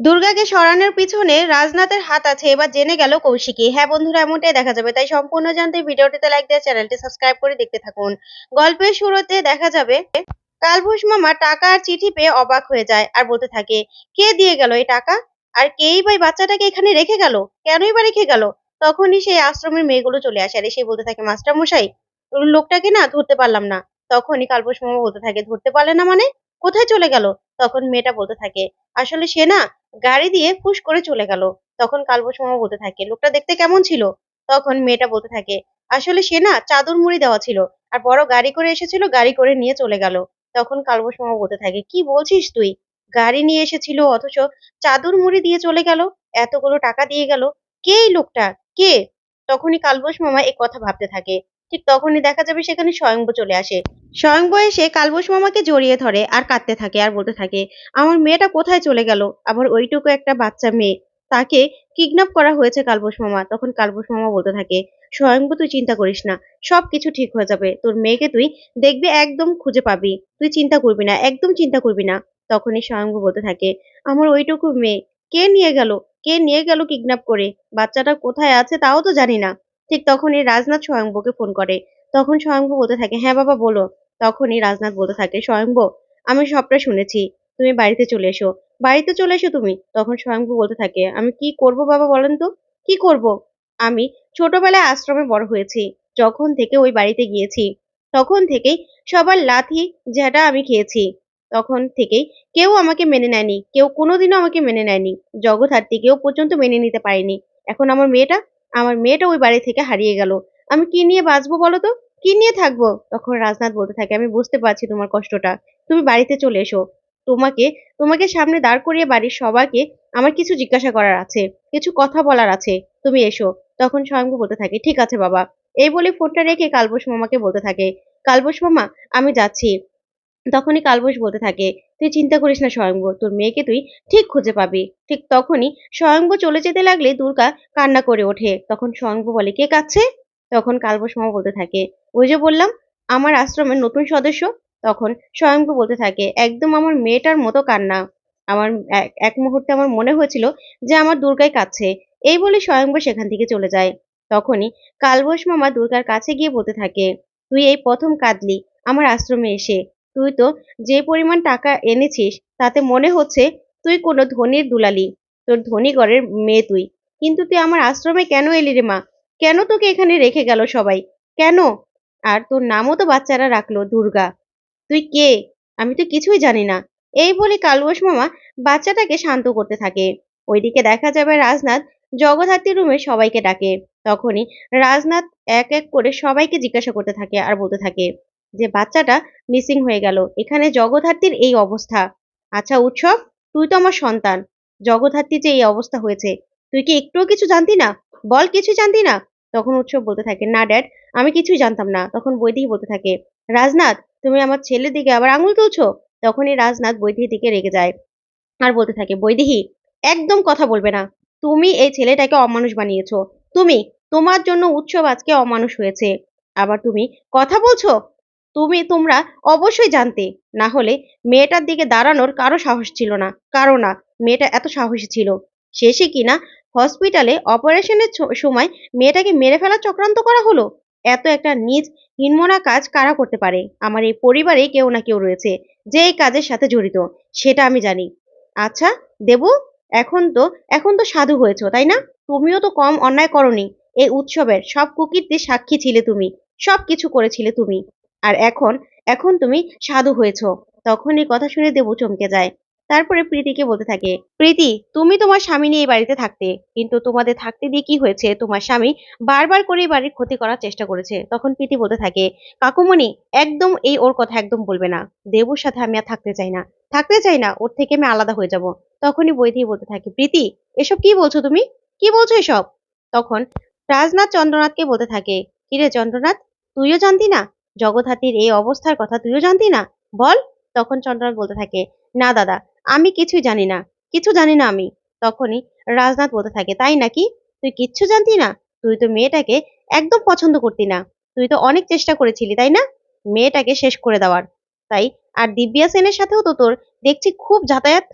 দুর্গাকে সরানোর পিছনে রাজনাথের হাত আছে, এবার জেনে গেল কৌশিকী। হ্যাঁ বন্ধুরা, এমনটাই দেখা যাবে। তাই সম্পূর্ণ জানতে ভিডিওটিতে লাইক দিয়ে চ্যানেলটি সাবস্ক্রাইব করে দেখতে থাকুন। গল্পের শুরুতে দেখা যাবে কালভূষ মামা টাকা আর চিঠি পেয়ে অবাক হয়ে যায় আর বলতে থাকে, কে দিয়ে গেল এই টাকা? আর কেই বা বাচ্চাটাকে এখানে রেখে গেল? কেনই বা রেখে গেল? তখনই সেই আশ্রমের মেয়েগুলো চলে আসে। আর এসে বলতে থাকে মাস্টার মশাই লোকটাকে না ধরতে পারলাম না। তখনই কালভূষ মামা বলতে থাকে, ধরতে পারলে না মানে? কোথায় চলে গেল? তখন মেয়েটা বলতে থাকে, আসলে সে না গাড়ি দিয়ে ফুস করে চলে গেল। তখন কালবোস মামা বলতে থাকে, লোকটা দেখতে কেমন ছিল? তখন মেয়েটা বলতে থাকে, আসলে সে না চাদর মুড়ি দেওয়া ছিল আর বড় গাড়ি করে এসেছিল, গাড়ি করে নিয়ে চলে গেল। তখন কালবোস মামা বলতে থাকে, কি বলছিস তুই? গাড়ি নিয়ে এসেছিল অথচ চাদর মুড়ি দিয়ে চলে গেল, এতগুলো টাকা দিয়ে গেল। কে এই লোকটা? কে? তখনই কালবোস মামা এই কথা ভাবতে থাকে। ঠিক তখনই দেখা যাবে সেখানে স্বয়ংব চলে আসে। স্বয়ংব এসে কালবোস মামাকে জড়িয়ে ধরে আর কাঁদতে থাকে আর বলতে থাকে, আমার মেয়েটা কোথায় চলে গেল? আমার ওইটুকু একটা বাচ্চা মেয়ে। তাকে কিডন্যাপ করা হয়েছে কালবোস মামা। তখন কালবোস মামা বলতে থাকে স্বয়ংব তুই চিন্তা করিস না। সব কিছু ঠিক হয়ে যাবে। তোর মেয়েকে তুই দেখবি একদম খুঁজে পাবি। তুই চিন্তা করবি না, একদম চিন্তা করবি না। তখনই স্বয়ংব বলতে থাকে, আমার ওইটুকু মেয়ে, কে নিয়ে গেল? কে নিয়ে গেল কিডন্যাপ করে? বাচ্চাটা কোথায় আছে তাও তো জানি না। ঠিক তখনই রাজনাথ স্বয়ংবকে ফোন করে। তখন স্বয়ংব বলতে থাকে হ্যাঁ বাবা, বলো। তখনই রাজনাথ বলতে থাকে, স্বয়ংব, আমি সবটা শুনেছি। তুমি বাড়িতে চলে এসো। বাড়িতে চলে এসো তুমি? তখন স্বয়ংভু বলতে থাকে, আমি কি করব বাবা, বলেন তো? কি করব? আমি ছোটবেলায় আশ্রমে বড় হয়েছি, যখন থেকে ওই বাড়িতে গিয়েছি। তখন থেকেই সবার লাথি, ঝাঁটা আমি খেয়েছি। তখন থেকেই কেউ আমাকে মেনে নেয়নি, কেউ কোনোদিনও আমাকে মেনে নেয়নি। জগৎহার্থী কেউ পর্যন্ত মেনে নিতে পারেনি। এখন আমার মেয়েটা আমার মেয়েটা ওই বাড়ি থেকে হারিয়ে গেল। আমি কি নিয়ে বাঁচবো বলো তো? কি নিয়ে থাকব? তখন রাজনাথ বলতে থাকে, আমি বুঝতে পারছি তোমার কষ্টটা। তুমি বাড়িতে চলে এসো। তোমাকে তোমাকে সামনে দাঁড় করিয়ে বাড়ির সবাইকে আমার কিছু জিজ্ঞাসা করার আছে, কিছু কথা বলার আছে। তুমি এসো। তখন স্বয়ংভু বলতে থাকে, ঠিক আছে বাবা। এই বলে ফোনটা রেখে কালবোস মামাকে বলতে থাকে কালবোস মামা, আমি যাচ্ছি। তখনই কালবোস বলতে থাকে, তুই চিন্তা করিস না স্বয়ংভ তোর মেয়েকে তুই ঠিক খুঁজে পাবি। ঠিক তখনই স্বয়ংভ চলে যেতে লাগলে দুর্গা কান্না করে ওঠে। তখন স্বয়ংভ বলে, কে কাচ্ছে তখন কালবোস মামা বলতে থাকে, ওই যে বললাম, আমার আশ্রমের নতুন সদস্য। তখন স্বয়ংভু বলতে থাকে, একদম আমার মেয়েটার মতো কান্না। আমার এক মুহূর্তে আমার মনে হয়েছিল যে আমার দুর্গায় কাছে। এই বলে স্বয়ংভু সেখান থেকে চলে যায়। তখনই কালবোস মামা দুর্গার কাছে গিয়ে বলতে থাকে, তুই এই প্রথম কাঁদলি, আমার আশ্রমে এসে। তুই তো যে পরিমাণ টাকা এনেছিস, তাতে মনে হচ্ছে তুই কোনো ধনির দুলালি, তোর ধনী ঘরের মেয়ে তুই। কিন্তু তুই আমার আশ্রমে কেন এলি রে মা? কেন তোকে এখানে রেখে গেল সবাই? কেন? আর তোর নামও তো বাচ্চারা রাখল, দুর্গা। তুই কে? আমি তো কিছুই জানি না। এই বলে কালুয়াস মামা বাচ্চাটাকে শান্ত করতে থাকে। ওইদিকে দেখা যাবে রাজনাথ জগদ্ধাত্রী রুমে সবাইকে ডাকে। তখনই রাজনাথ এক এক করে সবাইকে জিজ্ঞাসা করতে থাকে আর বলতে থাকে যে বাচ্চাটা মিসিং হয়ে গেল। এখানে জগদ্ধাত্রীর এই অবস্থা। আচ্ছা উৎসব, তুই তো আমার সন্তান। জগদ্ধাত্রী যে এই অবস্থা হয়েছে, তুই কি একটুও কিছু জানতি না? বল, কিছু জানতি না? তখন উৎসব বলতে থাকে, না, ড্যাড, আমি কিছুই জানতাম না। তখন বৈদিক বলতে থাকে, রাজনাথ, তুমি আমার ছেলের দিকে আবার আঙুল তুলছো? তখনই রাজনাথ বৈদেহীর দিকে রেগে যায় আর বলতে থাকে, বৈদেহী, একদম কথা বলবে না। তুমি এই ছেলেটাকে অমানুষ বানিয়েছো। তুমি, তোমার জন্য উৎসব আজকে অমানুষ হয়েছে। আবার তুমি কথা বলছো? তুমি তোমরা অবশ্যই জানতে, না হলে মেয়েটার দিকে দাঁড়ানোর কারও সাহস ছিল না, কারও না। মেয়েটা এত সাহসী ছিল। শেষে কিনা হসপিটালে অপারেশনের সময় মেয়েটাকে মেরে ফেলার চক্রান্ত করা হলো? এত একটা নিজ হিনমনা কাজ কারা করতে পারে? আমার এই পরিবারে কেউ না কেউ রয়েছে, যে এই কাজের সাথে জড়িত, সেটা আমি জানি। আচ্ছা দেবু, এখন তো এখন তো সাধু হয়েছ, তাই না? তুমিও তো কম অন্যায় করনি। এই উৎসবের সব কুকীর্তির সাক্ষী ছিলে তুমি সব কিছু করেছিলে তুমি। আর এখন এখন তুমি সাধু হয়েছ। তখন এই কথা শুনে দেবু চমকে যায়। তারপরে প্রীতিকে বলতে থাকে, প্রীতি, তুমি তোমার স্বামী নিয়ে এই বাড়িতে থাকতে। কিন্তু তোমাদের থাকতে দিয়ে কি হয়েছে? তোমার স্বামী বারবার করে এই বাড়ির ক্ষতি করার চেষ্টা করেছে। তখন প্রীতি বলতে থাকে, কাকুমণি, একদম এই ওর কথা একদম বলবে না। দেবুর সাথে আমি আর থাকতে চাই না। থাকতে চাই না, ওর থেকে আমি আলাদা হয়ে যাব। তখনই দিয়ে বলতে থাকে, প্রীতি, এসব কি বলছো তুমি? কি বলছো এসব? তখন রাজনাথ চন্দ্রনাথকে বলতে থাকে, কিরে চন্দ্রনাথ, তুইও জানতি না? জগৎহাতির এই অবস্থার কথা তুইও জানতি না? বল। তখন চন্দ্রনাথ বলতে থাকে, না দাদা, আমি কিছুই জানি না। কিছু জানি না আমি। তখনই রাজনাথ বলতে থাকে, তাই নাকি? তুই কিচ্ছু জানতি না? তুই তো মেয়েটাকে একদম পছন্দ করতি না। তুই তো অনেক চেষ্টা করেছিলি, তাই না? মেয়েটাকে শেষ করে দেওয়ার। তাই আর দিব্যা সেনের সাথেও তো তোর দেখছি খুব যাতায়াত।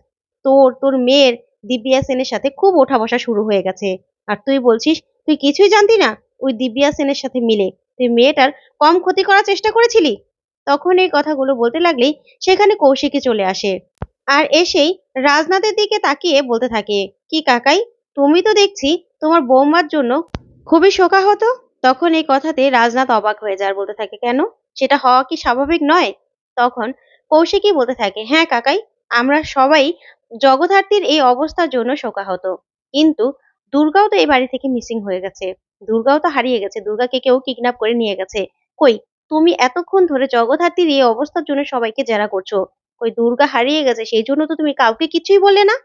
তোর তোর মেয়ের দিব্যা সেনের সাথে খুব ওঠা বসা শুরু হয়ে গেছে। আর তুই বলছিস, তুই কিছুই জানতি না? ওই দিব্যা সেনের সাথে মিলে। তুই মেয়েটার কম ক্ষতি করার চেষ্টা করেছিলি? তখন এই কথাগুলো বলতে লাগলেই সেখানে কৌশিকী চলে আসে। আর এসেই রাজনাথের দিকে তাকিয়ে বলতে থাকে, কি কাকাই, তুমি তো দেখছি তোমার বৌমার জন্য খুবই শোকাহত। তখন এই কথাতে রাজনাথ অবাক হয়ে যায় বলতে থাকে, কেন? সেটা হওয়া কি স্বাভাবিক নয়? তখন কৌশিকী বলতে থাকে হ্যাঁ কাকাই, আমরা সবাই জগদ্ধাত্রীর এই অবস্থার জন্য শোকাহত। কিন্তু দুর্গাও তো এই বাড়ি থেকে মিসিং হয়ে গেছে। দুর্গাও তো হারিয়ে গেছে, দুর্গাকে কেউ কিডন্যাপ করে নিয়ে গেছে। কই, তুমি এতক্ষণ ধরে জগদ্ধাত্রীর এই অবস্থার জন্য সবাইকে জেরা করছ। কই, দুর্গা হারিয়ে গেছে, সেই জন্য তো তুমি কাউকে কিছুই বললে না?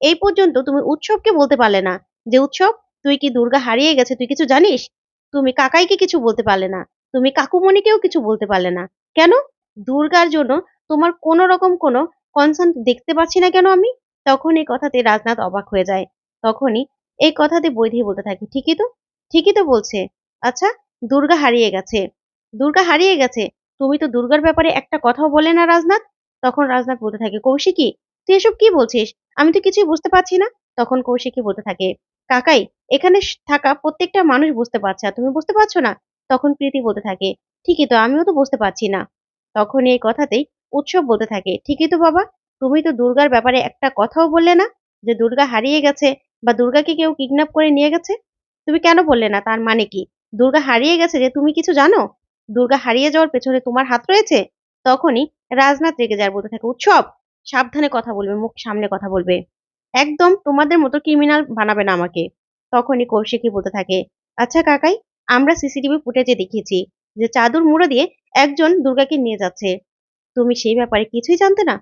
এই পর্যন্ত তুমি উৎসবকে বলতে পারলে না। যে উৎসব, তুই কি দুর্গা হারিয়ে গেছে, তুই কিছু জানিস? তুমি কাকাইকে কিছু বলতে পারলে না, তুমি কাকুমণিকেও কিছু বলতে পারলে না। কেন? দুর্গার জন্য তোমার কোনো রকম কোনো কনসার্ন দেখতে পাচ্ছি না কেন আমি? তখন এই কথাতে রাজনাথ অবাক হয়ে যায়। তখনই এই কথাতে বৈধি বলতে থাকে, ঠিকই তো? ঠিকই তো বলছে। আচ্ছা দুর্গা হারিয়ে গেছে। দুর্গা হারিয়ে গেছে। তুমি তো দুর্গার ব্যাপারে একটা কথাও বলে না রাজনাথ। তখন রাজনাথ বলতে থাকে, কৌশিকী, তুই এসব কি বলছিস? আমি তো কিছুই বুঝতে পারছি না। তখন কৌশিকী বলতে থাকে, কাকাই, এখানে থাকা প্রত্যেকটা মানুষ বুঝতে পারছে তুমি বুঝতে পারছ না? তখন প্রীতি বলতে থাকে, ঠিকই তো, আমিও তো বুঝতে পারছি না। তখন এই কথাতেই উৎসব বলতে থাকে, ঠিকই তো বাবা, তুমি তো দুর্গার ব্যাপারে একটা কথাও বললে না যে দুর্গা হারিয়ে গেছে বা দুর্গাকে কেউ কিডন্যাপ করে নিয়ে গেছে? তুমি কেন বললে না? তার মানে কি? দুর্গা হারিয়ে গেছে যে তুমি কিছু জানো? দুর্গা হারিয়ে যাওয়ার পেছনে তোমার হাত রয়েছে? তখনই রাজনাথ রেগে যায় বলতে থাকে, উৎসব, সাবধানে কথা বলবে, মুখ সামনে কথা বলবে। একদম তোমাদের মতো ক্রিমিনাল বানাবে না আমাকে। তখনই কৌশিকী বলতে থাকে আচ্ছা কাকাই, আমরা সিসিটিভি ফুটেজে দেখিয়েছি যে চাদর মুড়ো দিয়ে একজন দুর্গাকে নিয়ে যাচ্ছে। তুমি সেই ব্যাপারে কিছুই জানতে না?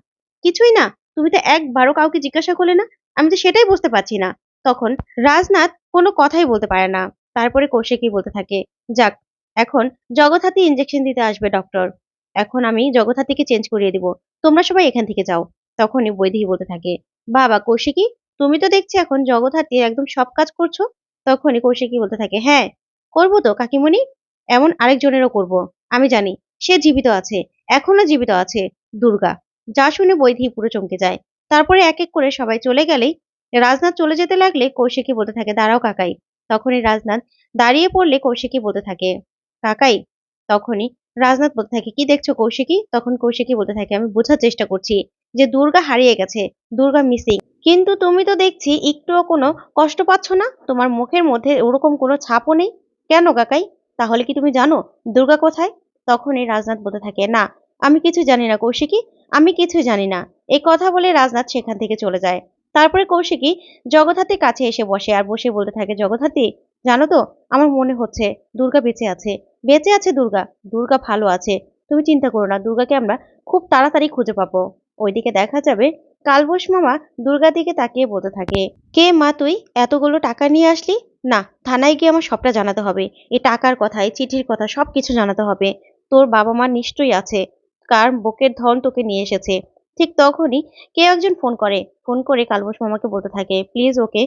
কিছুই না, তুমি তো একবারও কাউকে জিজ্ঞাসা করলে না? আমি তো সেটাই বুঝতে পারছি না। তখন রাজনাথ কোনো কথাই বলতে পারে না। তারপরে কৌশিকী বলতে থাকে, যাক, এখন জগৎহাতি ইঞ্জেকশন দিতে আসবে ডক্টর এখন আমি জগৎহাতিকে চেঞ্জ করিয়ে দিব। তোমরা সবাই এখান থেকে যাও। তখনই বৈদেহী বলতে থাকে, বাবা, কৌশিকী, তুমি তো দেখছি এখন জগৎহাতি একদম সব কাজ করছ? তখনই কৌশিকী বলতে থাকে হ্যাঁ করব তো, কাকিমণি। এমন আরেকজনেরও করব। আমি জানি, সে জীবিত আছে, এখনও জীবিত আছে, দুর্গা। যা শুনে বৈদেহী পুরো চমকে যায়। তারপরে এক এক করে সবাই চলে গেলেই রাজনাথ চলে যেতে লাগলে কৌশিকী বলতে থাকে, দাঁড়াও কাকাই। তখনই রাজনাথ দাঁড়িয়ে পড়লে কৌশিকী বলতে থাকে, কাকাই। তখনই রাজনাথ বলতে থাকে, কি দেখছ কৌশিকী? তখন কৌশিকী বলতে থাকে, আমি বোঝার চেষ্টা করছি যে দুর্গা হারিয়ে গেছে, দুর্গা মিসিং। কিন্তু তুমি তো দেখছি একটুও কোনো কষ্ট পাচ্ছ না, তোমার মুখের মধ্যে ওরকম কোনো ছাপও নেই। কেন কাকাই? তাহলে কি তুমি জানো দুর্গা কোথায়? তখনই রাজনাথ বলতে থাকে, না, আমি কিছু জানি না কৌশিকী, আমি কিছু জানি না। এই কথা বলে রাজনাথ সেখান থেকে চলে যায়। তারপরে কৌশিকী জগদ্ধাত্রীর কাছে এসে বসে আর বসে বলতে থাকে, জগদ্ধাত্রী, জানো তো, আমার মনে হচ্ছে দুর্গা বেঁচে আছে। বেঁচে আছে দুর্গা? দুর্গা ভালো আছে। তুমি চিন্তা করো না, দুর্গাকে আমরা খুব তাড়াতাড়ি খুঁজে পাবো। ওইদিকে দেখা যাবে কালবোস মামা দুর্গার দিকে তাকিয়ে বলতে থাকে, কে মা তুই? এতগুলো টাকা নিয়ে আসলি? না, থানায় গিয়ে আমার সবটা জানাতে হবে। এই টাকার কথা এই চিঠির কথা সব কিছু জানাতে হবে। তোর বাবা মা নিশ্চয়ই আছে। কার বুকের ধন তোকে নিয়ে এসেছে। ঠিক তখনই কেউ একজন ফোন করে ফোন করে কালবোস মামাকে বলতে থাকে প্লিজ ওকে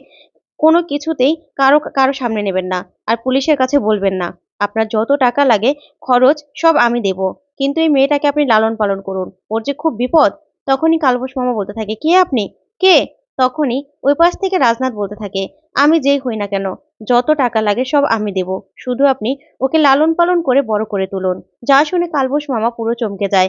কোনো কিছুতেই কারও কারও সামনে নেবেন না আর পুলিশের কাছে বলবেন না। আপনার যত টাকা লাগে, খরচ সব আমি দেব। কিন্তু এই মেয়েটাকে আপনি লালন পালন করুন। ওর যে খুব বিপদ, তখনই কালবোস মামা বলতে থাকে, কে আপনি? কে? তখনই ওই পাশ থেকে রাজনাথ বলতে থাকে, আমি যেই হই না কেন, যত টাকা লাগে সব আমি দেব। শুধু আপনি ওকে লালন পালন করে বড় করে তুলুন। যা শুনে কালবোস মামা পুরো চমকে যায়।